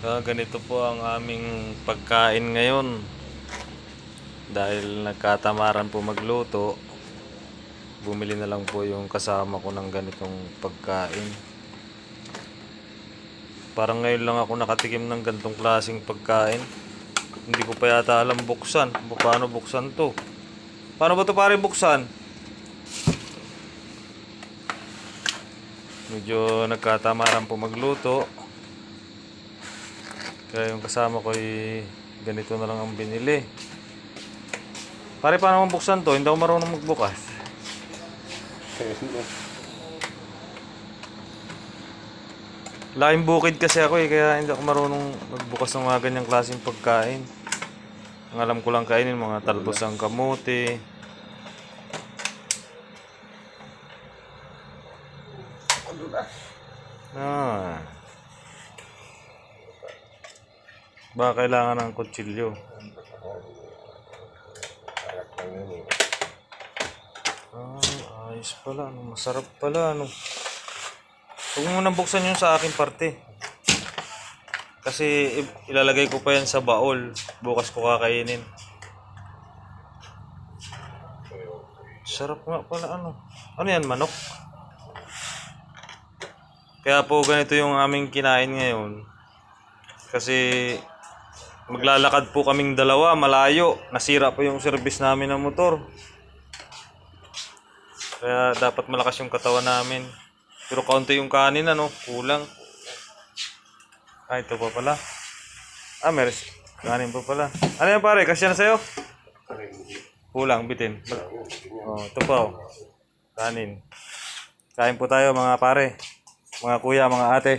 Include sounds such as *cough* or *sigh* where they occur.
Ah, ganito po ang aming pagkain ngayon. Dahil nagkatamaran po magluto, bumili na lang po yung kasama ko ng ganitong pagkain. Parang ngayon lang ako nakatikim ng ganitong klaseng pagkain. Hindi ko pa yata alam buksan. Paano buksan to? Paano ba to pare buksan? Medyo nagkatamaran po magluto. Kaya yung kasama ko ay ganito na lang ang binili. Pare, paano mo buksan to? Hindi ako marunong magbukas. *laughs* Laking bukid kasi ako eh, kaya hindi ako marunong magbukas ng mga ganyang klaseng pagkain. Ang alam ko lang kainin, mga talbos ng kamote. Ah. Baka kailangan ng kutsilyo. Ah, ayos pala. Ano, masarap pala. Ano. Huwag mo nang buksan yung sa aking parte. Kasi ilalagay ko pa yan sa baol. Bukas ko kakainin. Sarap nga pala ano. Ano yan, manok? Kaya po ganito yung aming kinain ngayon. Kasi maglalakad po kaming dalawa, malayo. Nasira po yung service namin ng motor. Kaya dapat malakas yung katawan namin. Pero kaunti yung kanin, ano, kulang. Ah, ito pa pala. Ah, meron. Kanin pa pala. Ano yan pare? Kasya na sa'yo? Kulang, bitin. Oh, ito pa oh. Kanin. Kain po tayo mga pare. Mga kuya, mga ate.